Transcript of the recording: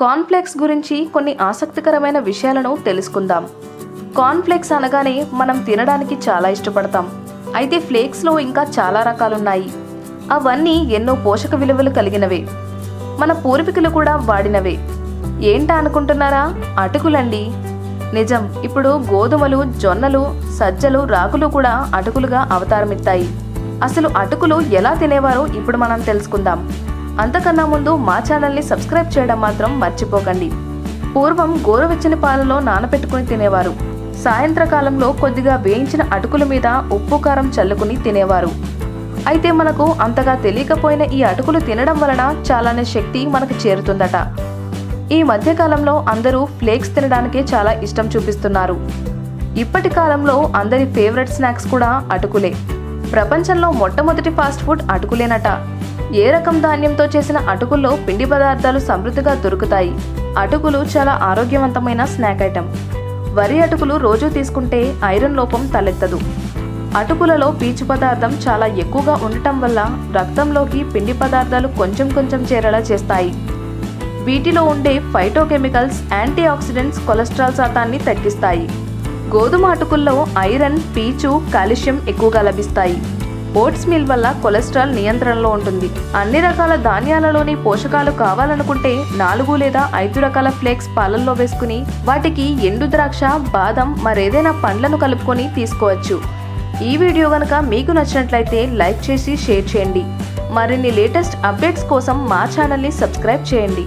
Cornflakes గురించి కొన్ని ఆసక్తికరమైన విషయాలను తెలుసుకుందాం. కాన్ఫ్లెక్స్ అనగానే మనం తినడానికి చాలా ఇష్టపడతాం. అయితే ఫ్లేక్స్లో ఇంకా చాలా రకాలున్నాయి. అవన్నీ ఎన్నో పోషక విలువలు కలిగినవే. మన పూర్వీకులు కూడా వాడినవే. ఏంటా అనుకుంటున్నారా? అటుకులండి. నిజం ఇప్పుడు గోధుమలు జొన్నలు సజ్జలు రాగులు కూడా అటుకులుగా అవతారమిస్తాయి అసలు అటుకులు ఎలా తినేవారో ఇప్పుడు మనం తెలుసుకుందాం. అంతకన్నా ముందు మా ఛానల్ని సబ్స్క్రైబ్ చేయడం మాత్రం మర్చిపోకండి. పూర్వం గోరువెచ్చని పాలలో నానబెట్టుకుని తినేవారు. సాయంత్రకాలంలో కొద్దిగా వేయించిన అటుకుల మీద ఉప్పు కారం చల్లుకుని తినేవారు. అయితే మనకు అంతగా తెలియకపోయిన ఈ అటుకులు తినడం వలన చాలానే శక్తి మనకు చేరుతుందట. ఈ మధ్యకాలంలో అందరూ ఫ్లేక్స్ తినడానికే చాలా ఇష్టం చూపిస్తున్నారు. ఇప్పటి కాలంలో అందరి ఫేవరెట్ స్నాక్స్ కూడా అటుకులే. ప్రపంచంలో మొట్టమొదటి ఫాస్ట్ ఫుడ్ అటుకులేనట. ఏ రకం ధాన్యంతో చేసిన అటుకుల్లో పిండి పదార్థాలు సమృద్ధిగా దొరుకుతాయి. అటుకులు చాలా ఆరోగ్యవంతమైన స్నాక్ ఐటెం. వరి అటుకులు రోజు తీసుకుంటే ఐరన్ లోపం తలెత్తదు. అటుకులలో పీచు పదార్థం చాలా ఎక్కువగా ఉండటం వల్ల రక్తంలోకి పిండి పదార్థాలు కొంచెం కొంచెం చేరేలా చేస్తాయి. వీటిలో ఉండే ఫైటోకెమికల్స్ యాంటీ ఆక్సిడెంట్స్ కొలెస్ట్రాల్ శాతాన్ని తగ్గిస్తాయి. గోధుమ అటుకుల్లో ఐరన్ పీచు కాల్షియం ఎక్కువగా లభిస్తాయి. ఓట్స్ మిల్ వల్ల కొలెస్ట్రాల్ నియంత్రణలో ఉంటుంది. అన్ని రకాల ధాన్యాలలోని పోషకాలు కావాలనుకుంటే నాలుగు లేదా ఐదు రకాల ఫ్లేక్స్ పాలల్లో వేసుకుని వాటికి ఎండు ద్రాక్ష బాదం మరేదైనా పండ్లను కలుపుకొని తీసుకోవచ్చు. ఈ వీడియో కనుక మీకు నచ్చినట్లయితే లైక్ చేసి షేర్ చేయండి. మరిన్ని లేటెస్ట్ అప్డేట్స్ కోసం మా ఛానల్ని సబ్స్క్రైబ్ చేయండి.